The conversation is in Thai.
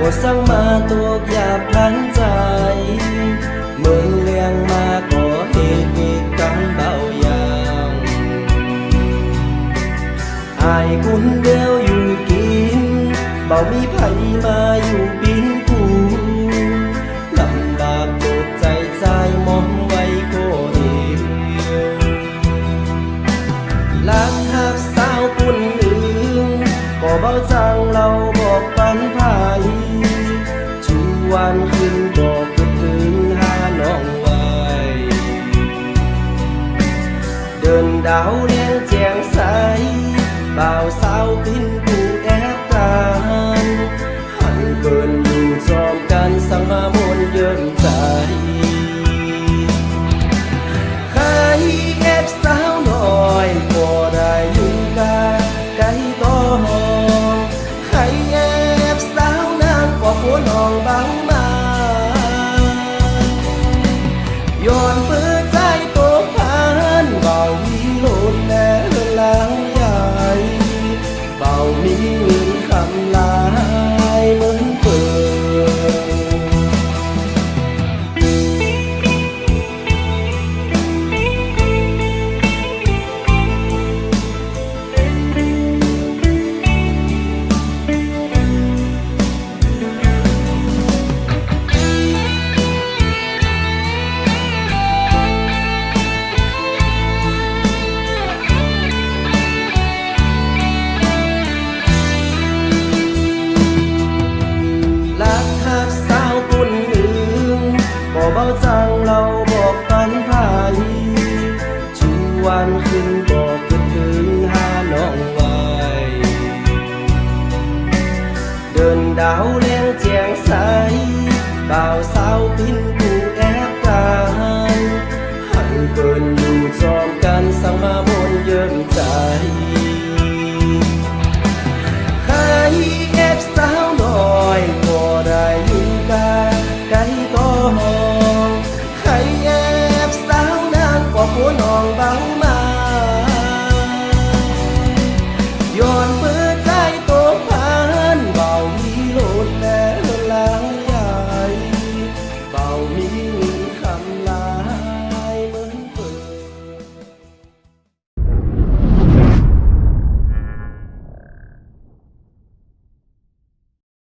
ก็สั่งมาตกอยากพลันใจ เมืองเลี้ยงมาก็เหตุการณ์เบาอย่างอายคุณเดียวอยู่กินเบามีไผมาอยู่ปินกูลำบากตกใจใจมองไว้ก็เดียวลักหัก đơn đau đen chèn say. Bao sao tin cũ ép tan. Hắn cơn lù dòm can sang mà môn dơn dài. Khai ép sao nổi bỏ đại lung ca, cái to hòn khai ép sao nàng có phố lòng bóng mai าวสาวพินผู้แอบกายหันเกินอยู่จอมกันสังมามนเยิ้มใจ